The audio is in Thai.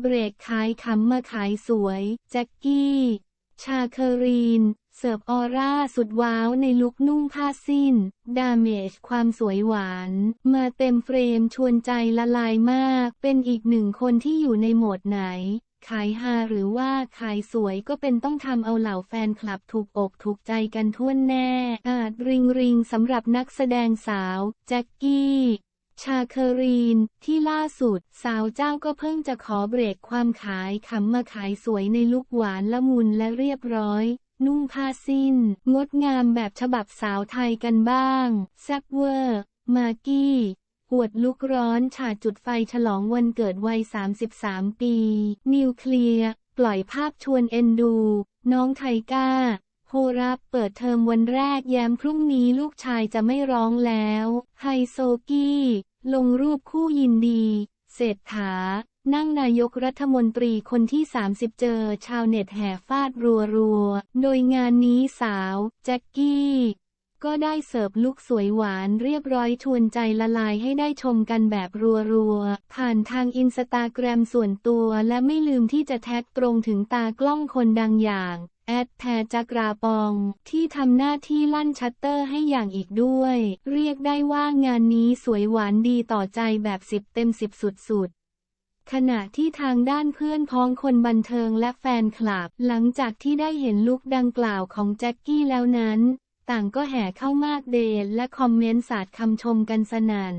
เบรกขายขำมาขายสวย แจ็คกี้ ชาเครีน เสิร์ฟออร่าสุดว้าวในลุคนุ่งผ้าสิ้น ดาเมจความสวยหวาน มาเต็มเฟรมชวนใจละลายมาก เป็นอีกหนึ่งคนที่อยู่ในโหมดไหน ขายฮาหรือว่าขายสวยก็เป็นต้องทำเอาเหล่าแฟนคลับถูกอกถูกใจกันทั่วแน่ อาจริงริงสำหรับนักแสดงสาว แจ็คกี้ ชาเคอรีน ที่ล่าสุด สาวเจ้าก็เพิ่งจะขอเบรกความขายขำมาขายสวยในลุคหวานละมุนและเรียบร้อย นุ่งผ้าสิ้น งดงามแบบฉบับสาวไทยกันบ้าง แซ่บเวอร์ มากกี้หวดลุกร้อนฉาดจุดไฟฉลองวันเกิดวัย 33 ปี นิวเคลียร์ ปล่อยภาพชวนเอ็นดู น้องไทก้า โฮรับเปิดเทอมวันแรกแย้มพรุ่งนี้ลูกชายจะไม่ร้องแล้ว ไฮโซกี้ ลงรูปคู่ยินดี เศรษฐา นั่งนายกรัฐมนตรีคนที่ 30 เจอชาวเน็ตแห่ฟาดรัวๆ โดยงานนี้สาว แจ็คกี้ ก็ได้เสิร์ฟลุกสวยหวานเรียบร้อยชวนใจละลายให้ได้ชมกันแบบรัวๆ ผ่านทางอินสตาแกรมส่วนตัวและไม่ลืมที่จะแท็กตรงถึงตากล้องคนดังอย่าง แอดแพรจักราปอง ที่ทำหน้าที่ลั่นชัตเตอร์ให้อย่างอีกด้วย เรียกได้ว่างานนี้สวยหวานดีต่อใจแบบสิบเต็มสิบสุดๆขณะที่ทางด้านเพื่อนพ้องคนบันเทิงและแฟนคลับ หลังจากที่ได้เห็นลุคดังกล่าวของแจ็คกี้แล้วนั้น ต่างก็แห่เข้ามากเดทและคอมเมนต์สาดคำชมกันสนั่น